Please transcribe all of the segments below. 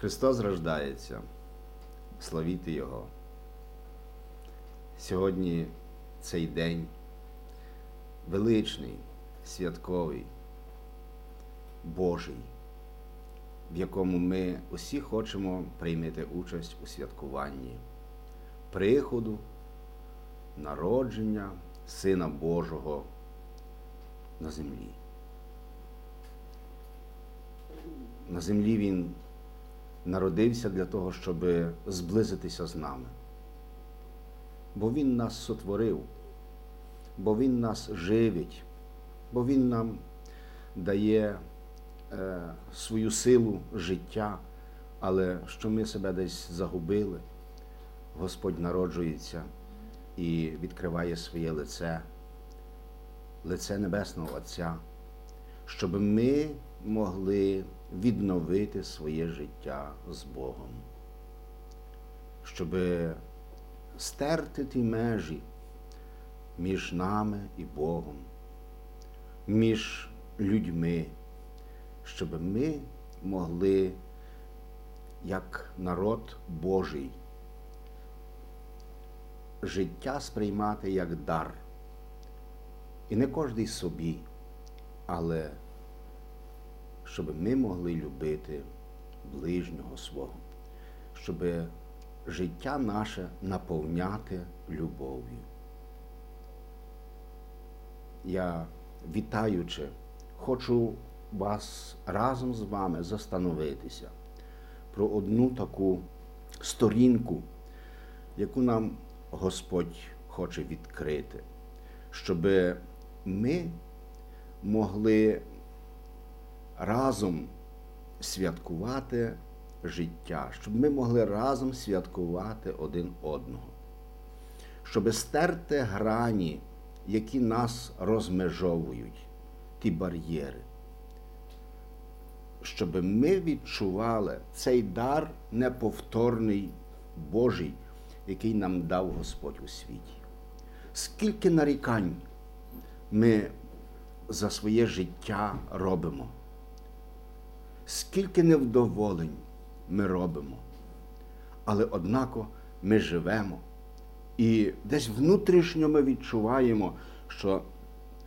Христос рождається, славіти Його. Сьогодні цей день величний, святковий, Божий, в якому ми усі хочемо прийняти участь у святкуванні приходу, народження Сина Божого на землі. На землі Він народився для того, щоб зблизитися з нами. Бо Він нас сотворив, бо Він нас живить, бо Він нам дає е, свою силу життя, але що ми себе десь загубили, Господь народжується і відкриває своє лице, лице Небесного Отця, щоб ми могли відновити своє життя з Богом, щоб стерти ті межі між нами і Богом, між людьми, щоб ми могли, як народ Божий, життя сприймати як дар. І не кожний собі, але щоб ми могли любити ближнього свого, щоб життя наше наповняти любов'ю. Я, вітаючи, хочу вас разом з вами застановитися про одну таку сторінку, яку нам Господь хоче відкрити, щоб ми могли разом святкувати життя, щоб ми могли разом святкувати один одного, щоб стерти грані, які нас розмежовують, ті бар'єри, щоб ми відчували цей дар неповторний Божий, який нам дав Господь у світі. Скільки нарікань ми за своє життя робимо, скільки невдоволень ми робимо, але однако ми живемо. І десь внутрішньо ми відчуваємо, що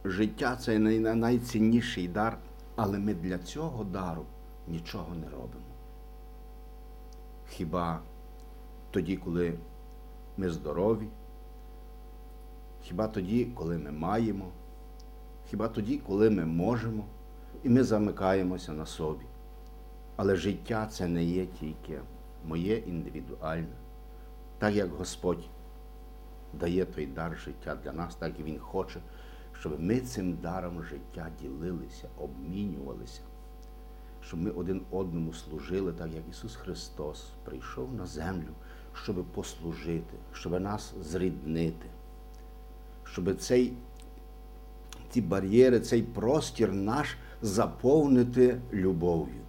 життя це найцінніший дар, але ми для цього дару нічого не робимо. Хіба тоді, коли ми здорові, хіба тоді, коли ми маємо, хіба тоді, коли ми можемо, і ми замикаємося на собі. Але життя це не є тільки моє індивідуальне, так як Господь дає той дар життя для нас, так і Він хоче, щоб ми цим даром життя ділилися, обмінювалися, щоб ми один одному служили, так як Ісус Христос прийшов на землю, щоб послужити, щоб нас зріднити, щоб цей, ці бар'єри, цей простір наш заповнити любов'ю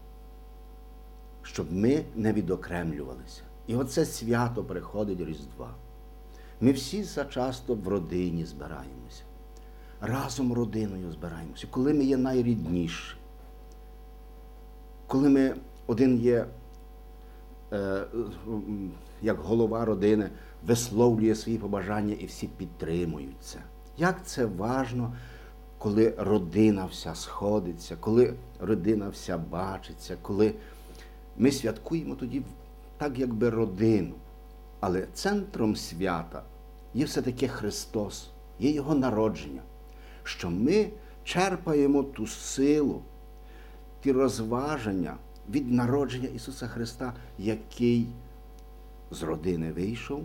щоб ми не відокремлювалися. І оце свято приходить Різдва. Ми всі зачасто в родині збираємося. Разом родиною збираємося, коли ми є найрідніші, коли ми один є, е, як голова родини, висловлює свої побажання і всі підтримують це. Як це важно, коли родина вся сходиться, коли родина вся бачиться, коли ми святкуємо тоді так, якби родину. Але центром свята є все-таки Христос, є Його народження, що ми черпаємо ту силу, ті розваження від народження Ісуса Христа, який з родини вийшов,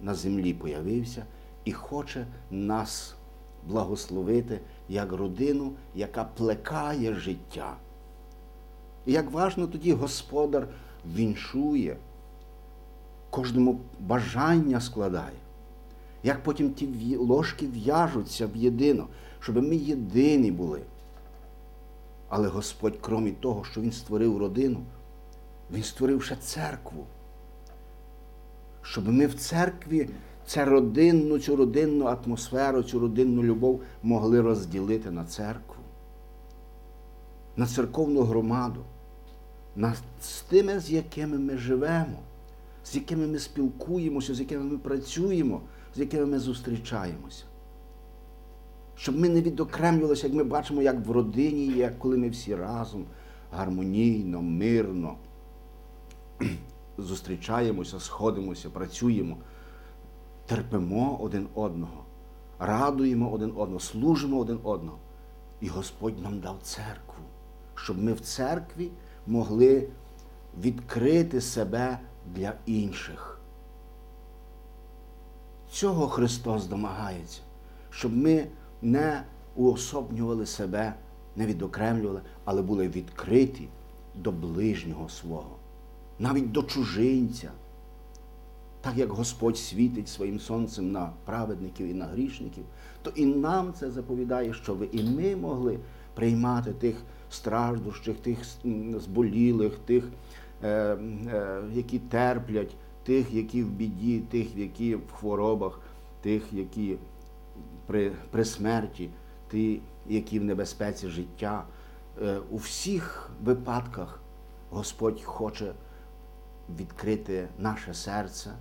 на землі появився і хоче нас благословити як родину, яка плекає життя. І як важно тоді господар віншує, кожному бажання складає, як потім ті ложки в'яжуться в єдино, щоб ми єдині були. Але Господь, крім того, що Він створив родину, Він створив ще церкву, щоб ми в церкві цю родинну, цю родинну атмосферу, цю родинну любов могли розділити на церкву, на церковну громаду з тими, з якими ми живемо, з якими ми спілкуємося, з якими ми працюємо, з якими ми зустрічаємося. Щоб ми не відокремлювалися, як ми бачимо, як в родині є, коли ми всі разом гармонійно, мирно зустрічаємося, сходимося, працюємо, терпимо один одного, радуємо один одного, служимо один одного. І Господь нам дав церкву, щоб ми в церкві могли відкрити себе для інших. Цього Христос домагається, щоб ми не уособлювали себе, не відокремлювали, але були відкриті до ближнього свого, навіть до чужинця. Так як Господь світить своїм сонцем на праведників і на грішників, то і нам це заповідає, щоб і ми могли приймати тих страждущих, тих зболілих, тих, е, е, які терплять, тих, які в біді, тих, які в хворобах, тих, які при, при смерті, ті, які в небезпеці життя. Е, у всіх випадках Господь хоче відкрити наше серце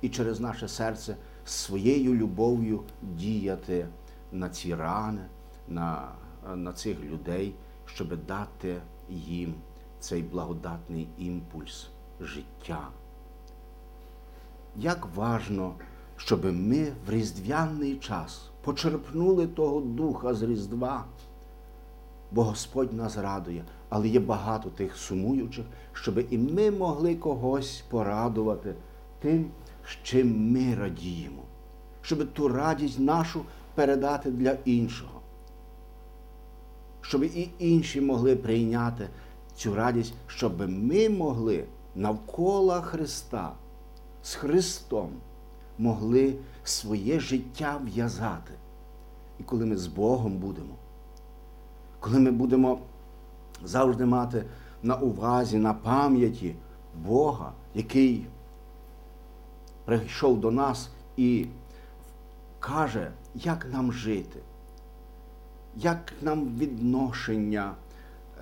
і через наше серце своєю любов'ю діяти на ці рани, на, на цих людей, щоб дати їм цей благодатний імпульс життя. Як важно, щоб ми в різдвяний час почерпнули того духа з Різдва, бо Господь нас радує, але є багато тих сумуючих, щоб і ми могли когось порадувати тим, з чим ми радіємо, щоб ту радість нашу передати для іншого, щоб і інші могли прийняти цю радість, щоб ми могли навколо Христа з Христом могли своє життя в'язати. І коли ми з Богом будемо, коли ми будемо завжди мати на увазі, на пам'яті Бога, який прийшов до нас і каже, як нам жити, як нам відношення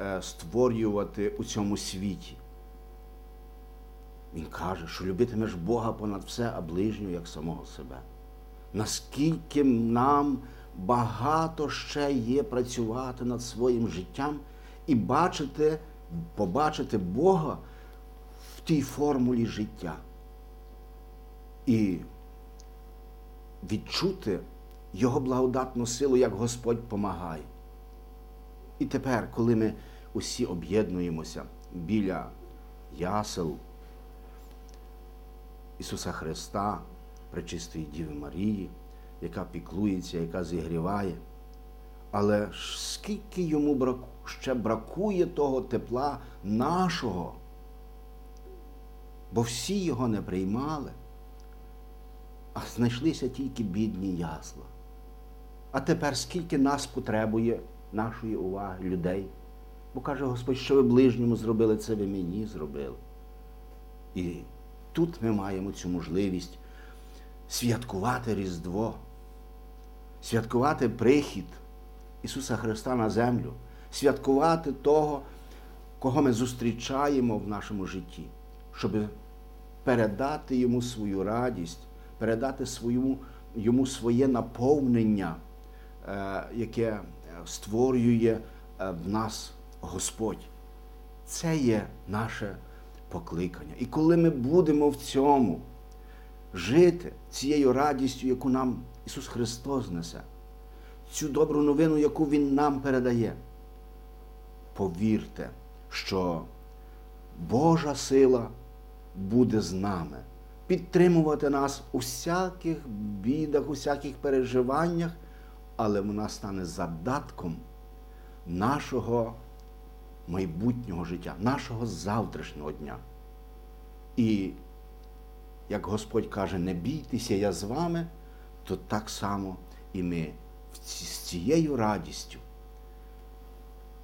е, створювати у цьому світі. Він каже, що любитимеш Бога понад все, а ближнього як самого себе. Наскільки нам багато ще є працювати над своїм життям і бачити, побачити Бога в тій формулі життя. І відчути Його благодатну силу, як Господь помагає. І тепер, коли ми усі об'єднуємося біля ясел, Ісуса Христа, Пречистої Діви Марії, яка піклується, яка зігріває. Але скільки йому ще бракує того тепла нашого, бо всі його не приймали, а знайшлися тільки бідні ясла. А тепер скільки нас потребує нашої уваги, людей? Бо каже Господь, що ви ближньому зробили, це ви мені зробили. І тут ми маємо цю можливість святкувати Різдво, святкувати прихід Ісуса Христа на землю, святкувати того, кого ми зустрічаємо в нашому житті, щоб передати Йому свою радість, передати свою, йому своє наповнення, яке створює е, в нас Господь. Це є наше покликання. І коли ми будемо в цьому жити цією радістю, яку нам Ісус Христос несе, цю добру новину, яку Він нам передає, повірте, що Божа сила буде з нами, підтримувати нас у всяких бідах, у всяких переживаннях, але вона стане задатком нашого майбутнього життя, нашого завтрашнього дня. І як Господь каже, не бійтеся я з вами, то так само і ми з цією радістю,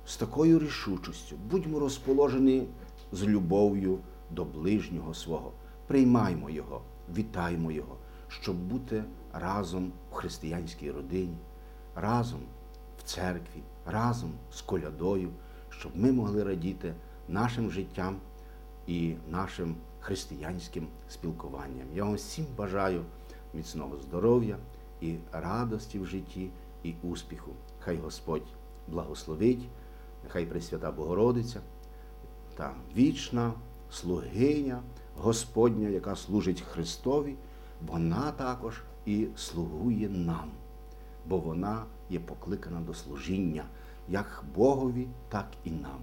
з такою рішучістю будьмо розположені з любов'ю до ближнього свого. Приймаймо Його, вітаймо Його, щоб бути разом в християнській родині, разом в церкві, разом з колядою, щоб ми могли радіти нашим життям і нашим християнським спілкуванням. Я вам всім бажаю міцного здоров'я і радості в житті, і успіху. Хай Господь благословить, нехай Пресвята Богородиця та вічна слугиня Господня, яка служить Христові, вона також і слугує нам, бо вона є покликана до служіння як Богові, так і нам.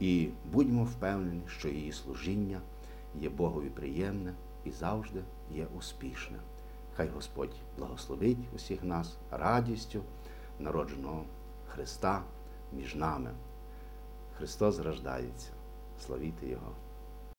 І будьмо впевнені, що її служіння є Богові приємне і завжди є успішне. Хай Господь благословить усіх нас радістю народженого Христа між нами. Христос рождається. Славіти Його!